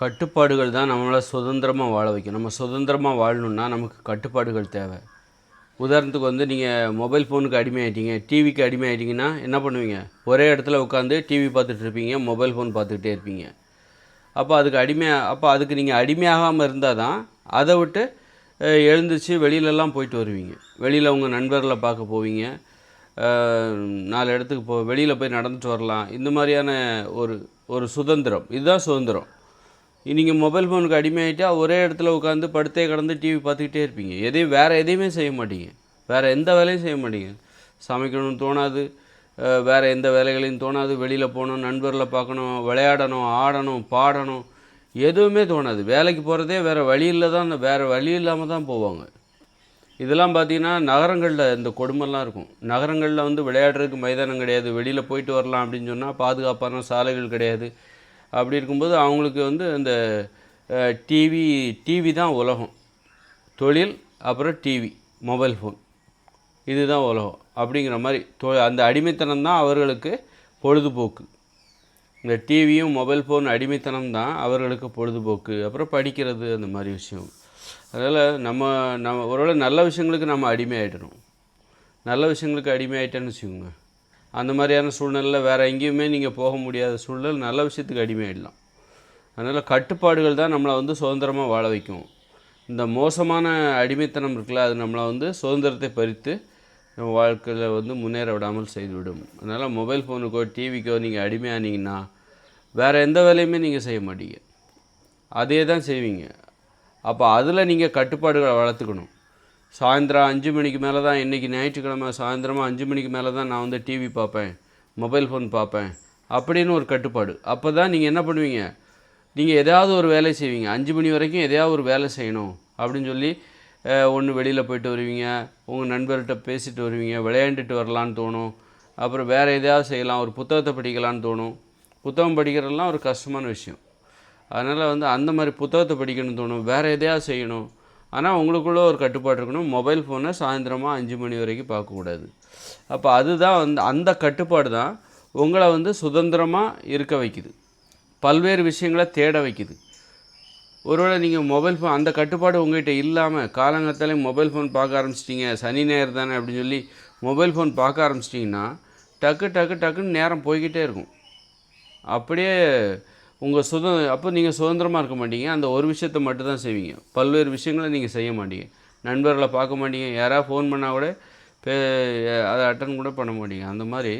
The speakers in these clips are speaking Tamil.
கட்டுப்பாடுகள் தான் நம்மளை சுதந்திரமாக வாழ வைக்கும். நம்ம சுதந்திரமாக வாழணுன்னா நமக்கு கட்டுப்பாடுகள் தேவை. உதாரணத்துக்கு வந்து நீங்கள் மொபைல் ஃபோனுக்கு அடிமையாயிட்டீங்க டிவிக்கு அடிமையாயிட்டீங்கன்னா என்ன பண்ணுவீங்க? ஒரே இடத்துல உட்காந்து டிவி பார்த்துட்டு இருப்பீங்க மொபைல் ஃபோன் பார்த்துக்கிட்டே இருப்பீங்க. அப்போ அதுக்கு அடிமை அப்போ அதுக்கு நீங்கள் அடிமையாகாமல் இருந்தால் தான் அதை விட்டு எழுந்துச்சு வெளியிலலாம் போயிட்டு வருவீங்க. வெளியில் உங்கள் நண்பர்களை பார்க்க போவீங்க. நாலு இடத்துக்கு போ வெளியில் போய் நடந்துட்டு வரலாம். இந்த மாதிரியான ஒரு ஒரு சுதந்திரம். இதுதான் சுதந்திரம். நீங்கள் மொபைல் ஃபோனுக்கு அடிமையாயிட்டா ஒரே இடத்துல உட்காந்து படுத்தே கடந்து டிவி பார்த்துக்கிட்டே இருப்பீங்க. எதையும் வேறு எதையுமே செய்ய மாட்டீங்க. வேறு எந்த வேலையும் செய்ய மாட்டீங்க. சமைக்கணும்னு தோணாது. வேறு எந்த வேலைகளையும் தோணாது. வெளியில் போகணும் நண்பர்களை பார்க்கணும் விளையாடணும் ஆடணும் பாடணும். எதுவுமே தோணாது. வேலைக்கு போகிறதே வேறு வழியில் தான் வேறு வழி இல்லாமல் தான் போவாங்க. இதெல்லாம் பார்த்தீங்கன்னா நகரங்களில் இந்த கொடுமைலாம் இருக்கும். நகரங்களில் வந்து விளையாடுறதுக்கு மைதானம் கிடையாது. வெளியில் போயிட்டு வரலாம் அப்படின்னு சொன்னால் பாதுகாப்பான சாலைகள் கிடையாது. அப்படி இருக்கும்போது அவங்களுக்கு வந்து அந்த டிவி டிவி தான் உலகம். தொழில் அப்புறம் டிவி மொபைல் ஃபோன் இதுதான் உலகம். அப்படிங்கிற மாதிரி தொ அந்த அடிமைத்தனம் தான் அவர்களுக்கு பொழுதுபோக்கு. இந்த டிவியும் மொபைல் ஃபோன் அடிமைத்தனம் தான் அவர்களுக்கு பொழுதுபோக்கு. அப்புறம் படிக்கிறது அந்த மாதிரி விஷயம். அதனால் நம்ம நம்ம ஒருவேளை நல்ல விஷயங்களுக்கு நம்ம அடிமை ஆகிடணும் நல்ல விஷயங்களுக்கு அடிமை ஆகிட்டேன்னு வச்சுக்கோங்க. அந்த மாதிரியான சூழ்நிலையில் வேறு எங்கேயுமே நீங்கள் போக முடியாத சூழ்நிலை நல்ல விஷயத்துக்கு அடிமையிடலாம் அதனால் கட்டுப்பாடுகள் தான் நம்மளை வந்து சுதந்திரமாக வாழ வைக்கும். இந்த மோசமான அடிமைத்தனம் இருக்குல்ல அது நம்மளை வந்து சுதந்திரத்தை பறித்து நம்ம வாழ்க்கையில் வந்து முன்னேற விடாமல் செய்துவிடும். அதனால் மொபைல் ஃபோனுக்கோ டிவிக்கோ நீங்கள் அடிமையானீங்கன்னா வேறு எந்த வேலையுமே நீங்கள் செய்ய மாட்டீங்க. அதே தான் செய்வீங்க. அப்போ அதில் நீங்கள் கட்டுப்பாடுகளை வளர்த்துக்கணும். சாயந்தரம் அஞ்சு மணிக்கு மேலே தான் இன்றைக்கி ஞாயிற்றுக்கிழமை சாயந்தரமாக அஞ்சு மணிக்கு மேலே தான் நான் வந்து டிவி பார்ப்பேன் மொபைல் ஃபோன் பார்ப்பேன் அப்படின்னு ஒரு கட்டுப்பாடு. அப்போ தான் நீங்கள் என்ன பண்ணுவீங்க? நீங்கள் எதாவது ஒரு வேலை செய்வீங்க. அஞ்சு மணி வரைக்கும் எதையாவது ஒரு வேலை செய்யணும் அப்படின்னு சொல்லி ஒன்று வெளியில் போயிட்டு வருவீங்க உங்கள் நண்பர்கிட்ட பேசிட்டு வருவீங்க விளையாண்டுட்டு வரலான்னு தோணும். அப்புறம் வேறு எதையாவது செய்யலாம் ஒரு புத்தகத்தை படிக்கலான்னு தோணும். புத்தகம் படிக்கிறதெல்லாம் ஒரு கஷ்டமான விஷயம். அதனால் வந்து அந்த மாதிரி புத்தகத்தை படிக்கணும்னு தோணும். வேறு எதையாவது செய்யணும். ஆனால் உங்களுக்குள்ளே ஒரு கட்டுப்பாடு இருக்கணும். மொபைல் ஃபோனை சாயந்தரமாக அஞ்சு மணி வரைக்கும் பார்க்கக்கூடாது அப்போ அதுதான் வந்து அந்த கட்டுப்பாடு தான் உங்களை வந்து சுதந்திரமாக இருக்க வைக்குது. பல்வேறு விஷயங்களை தேட வைக்குது. ஒருவேளை நீங்கள் மொபைல் ஃபோன் அந்த கட்டுப்பாடு உங்கள்கிட்ட இல்லாமல் காலங்கத்தாலே மொபைல் ஃபோன் பார்க்க ஆரம்பிச்சிட்டிங்க சனி ஞாயிறு தானே அப்படின்னு சொல்லி மொபைல் ஃபோன் பார்க்க ஆரம்பிச்சிட்டிங்கன்னா டக்கு டக்கு டக்குன்னு நேரம் போய்கிட்டே இருக்கும். அப்படியே உங்கள் சுத அப்போ நீங்கள் சுதந்திரமாக இருக்க மாட்டீங்க. அந்த ஒரு விஷயத்தை மட்டும் தான் செய்வீங்க. பல்வேறு விஷயங்களை நீங்கள் செய்ய மாட்டீங்க. நண்பர்களை பார்க்க மாட்டீங்க. யாராவது ஃபோன் பண்ணால் கூட பே அதை அட்டன் கூட பண்ண மாட்டீங்க. அந்த மாதிரி.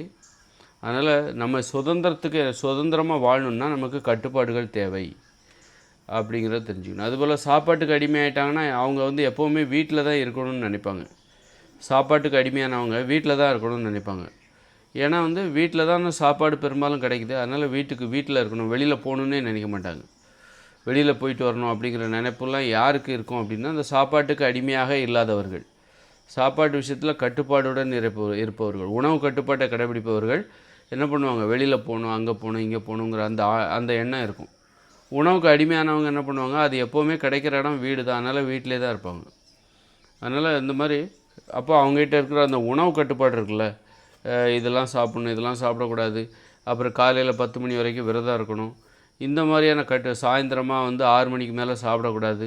அதனால் நம்ம சுதந்திரத்துக்கு சுதந்திரமாக வாழணும்னா நமக்கு கட்டுப்பாடுகள் தேவை. அப்படிங்கிறத தெரிஞ்சுக்கணும். அதுபோல் சாப்பாட்டுக்கு அடிமையாயிட்டாங்கன்னா அவங்க வந்து எப்போவுமே வீட்டில் தான் இருக்கணும்னு நினைப்பாங்க. சாப்பாட்டுக்கு அடிமையானவங்க வீட்டில் தான் இருக்கணும்னு நினைப்பாங்க. ஏன்னா வந்து வீட்டில் தான் சாப்பாடு பெரும்பாலும் கிடைக்குது. அதனால் வீட்டுக்கு வீட்டில் இருக்கணும். வெளியில் போகணுன்னே நினைக்க மாட்டாங்க. வெளியில் போயிட்டு வரணும் அப்படிங்கிற நினைப்பெல்லாம் யாருக்கு இருக்கும் அப்படின்னா அந்த சாப்பாட்டுக்கு அடிமையாக இல்லாதவர்கள். சாப்பாட்டு விஷயத்தில் கட்டுப்பாடுடன் இருப்ப இருப்பவர்கள். உணவு கட்டுப்பாட்டை கடைபிடிப்பவர்கள் என்ன பண்ணுவாங்க? வெளியில் போகணும் அங்கே போகணும் இங்கே போகணுங்கிற அந்த அந்த எண்ணம் இருக்கும். உணவுக்கு அடிமையானவங்க என்ன பண்ணுவாங்க? அது எப்போவுமே கிடைக்கிற இடம் வீடு தான். அதனால் வீட்டிலே தான் இருப்பாங்க. அதனால் இந்த மாதிரி அப்போ அவங்ககிட்ட இருக்கிற அந்த உணவு கட்டுப்பாடு இருக்குல்ல இதெல்லாம் சாப்பிடணும் இதெல்லாம் சாப்பிடக்கூடாது. அப்புறம் காலையில் பத்து மணி வரைக்கும் விரதம் இருக்கணும். இந்த மாதிரியான கட்டு சாயந்தரமாக வந்து ஆறு மணிக்கு மேலே சாப்பிடக்கூடாது.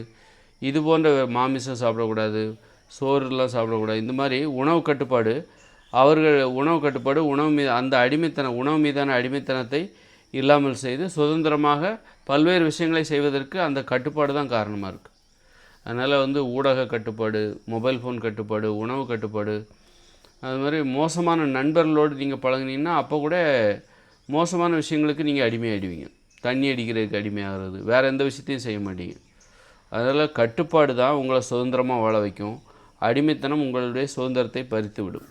இது போன்ற மாமிசம் சாப்பிடக்கூடாது. சோறுலாம் சாப்பிடக்கூடாது. இந்த மாதிரி உணவு கட்டுப்பாடு அவர்கள் உணவு கட்டுப்பாடு உணவு மீது அந்த அடிமைத்தனம் உணவு மீதான அடிமைத்தனத்தை இல்லாமல் செய்து சுதந்திரமாக பல்வேறு விஷயங்களை செய்வதற்கு அந்த கட்டுப்பாடு தான் காரணமாக இருக்குது அதனால் வந்து ஊடக கட்டுப்பாடு மொபைல் ஃபோன் கட்டுப்பாடு உணவு கட்டுப்பாடு அது மாதிரி மோசமான நண்பர்களோடு நீங்கள் பழகுனீங்கன்னா அப்போ கூட மோசமான விஷயங்களுக்கு நீங்கள் அடிமையாகிடுவீங்க தண்ணி அடிக்கிறதுக்கு அடிமையாகிறது. வேறு எந்த விஷயத்தையும் செய்ய மாட்டீங்க. அதனால் கட்டுப்பாடு தான் உங்களை சுதந்திரமாக வாழ வைக்கும். அடிமைத்தனம் உங்களுடைய சுதந்திரத்தை பறித்து விடும்